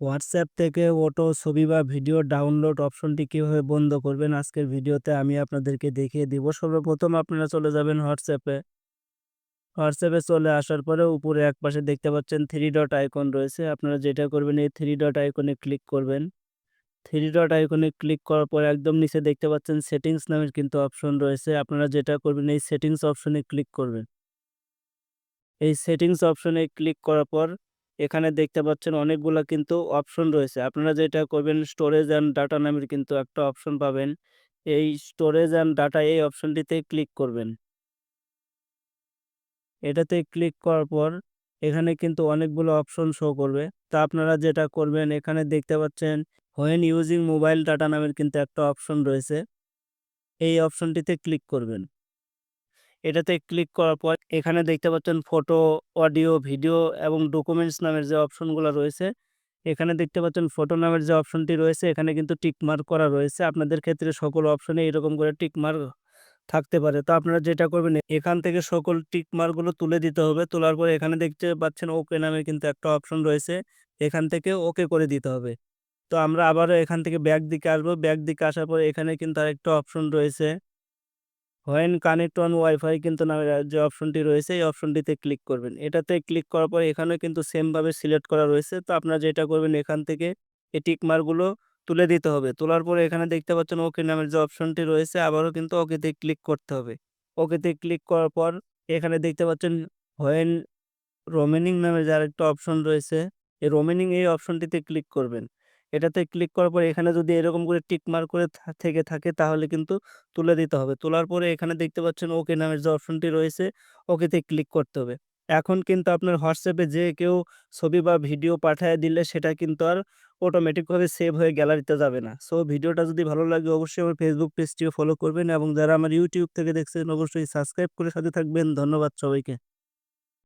WhatsApp থেকে auto, ছবি বা ভিডিও ডাউনলোড অপশনটি কীভাবে বন্ধ করবেন? আজকের ভিডিওতে আমি আপনাদেরকে দেখিয়ে দিব। সর্বপ্রথম আপনারা চলে যাবেন হোয়াটসঅ্যাপে। হোয়াটসঅ্যাপে চলে আসার পরে উপরে এক পাশে দেখতে পাচ্ছেন থ্রি ডট আইকন রয়েছে। আপনারা যেটা করবেন, এই থ্রি ডট আইকনে ক্লিক করবেন। থ্রি ডট আইকনে ক্লিক করার পর একদম নিচে দেখতে পাচ্ছেন সেটিংস নামের কিন্তু অপশন রয়েছে। আপনারা যেটা করবেন, এই সেটিংস অপশনে ক্লিক করবেন। এই সেটিংস অপশনে ক্লিক করার পর এখানে দেখতে পাচ্ছেন অনেকগুলা কিন্তু অপশন রয়েছে। আপনারা যেটা করবেন স্টোরেজ অ্যান্ড ডাটা নামের কিন্তু একটা অপশন পাবেন। এই স্টোরেজ অ্যান্ড ডাটা এই অপশনটিতে ক্লিক করবেন। এটাতে ক্লিক করার পর এখানে কিন্তু অনেকগুলো অপশন শো করবে। তা আপনারা যেটা করবেন, এখানে দেখতে পাচ্ছেন হোয়েন ইউজিং মোবাইল ডাটা নামের কিন্তু একটা অপশন রয়েছে। এই অপশনটিতে ক্লিক করবেন। এটাতে ক্লিক করার পর এখানে দেখতে পাচ্ছেন ফটো অডিও ভিডিও এবং ডকুমেন্টস নামের যে অপশনগুলো রয়েছে, এখানে দেখতে পাচ্ছেন ফটো নামের যে অপশনটি রয়েছে, এখানে কিন্তু টিকমার্ক করা রয়েছে। আপনাদের ক্ষেত্রে সকল অপশনে এরকম করে টিকমার্ক থাকতে পারে। তো আপনারা যেটা করবেন, এখান থেকে সকল টিকমার্কগুলো তুলে দিতে হবে। তোলার পর এখানে দেখতে পাচ্ছেন ওকে নামে কিন্তু একটা অপশন রয়েছে। এখান থেকে ওকে করে দিতে হবে। তো আমরা আবারও এখান থেকে ব্যাক দিকে আসব। ব্যাক দিকে আসার পর এখানে কিন্তু আরেকটা অপশন রয়েছে। হোয়েন কানেক্ট অন ওয়াইফাই কিন্তু নামের যে অপশনটি রয়েছে, এই অপশনটিতে ক্লিক করবেন। এটাতে ক্লিক করার পর এখানেও কিন্তু সেমভাবে সিলেক্ট করা রয়েছে। তো আপনারা যেটা করবেন, এখান থেকে এই টিকমার্কগুলো তুলে দিতে হবে। তোলার পরে এখানে দেখতে পাচ্ছেন ওকে নামের যে অপশনটি রয়েছে, আবারও কিন্তু ওকেতে ক্লিক করতে হবে। ওকেতে ক্লিক করার পর এখানে দেখতে পাচ্ছেন হোয়েন রোমেনিং নামের যে আরেকটা অপশন রয়েছে, এই রোমেনিং এই অপশনটিতে ক্লিক করবেন। এটাতে ক্লিক করার পর এখানে যদি এরকম করে টিক মার্ক করে থেকে থাকে তাহলে কিন্তু তুলে দিতে হবে। তোলার পরে এখানে দেখতে পাচ্ছেন ওকে নামের যে অপশনটি রয়েছে ওকেতে ক্লিক করতে হবে। এখন কিন্তু আপনার হোয়াটসঅ্যাপে যে কেউ ছবি বা ভিডিও পাঠায় দিলে সেটা কিন্তু আর অটোমেটিকভাবে সেভ হয়ে গ্যালারিতে যাবে না। সো ভিডিওটা যদি ভালো লাগে অবশ্যই আমার ফেসবুক পেজটিও ফলো করবেন এবং যারা আমার ইউটিউব থেকে দেখছেন অবশ্যই সাবস্ক্রাইব করে সাথে থাকবেন। ধন্যবাদ সবাইকে।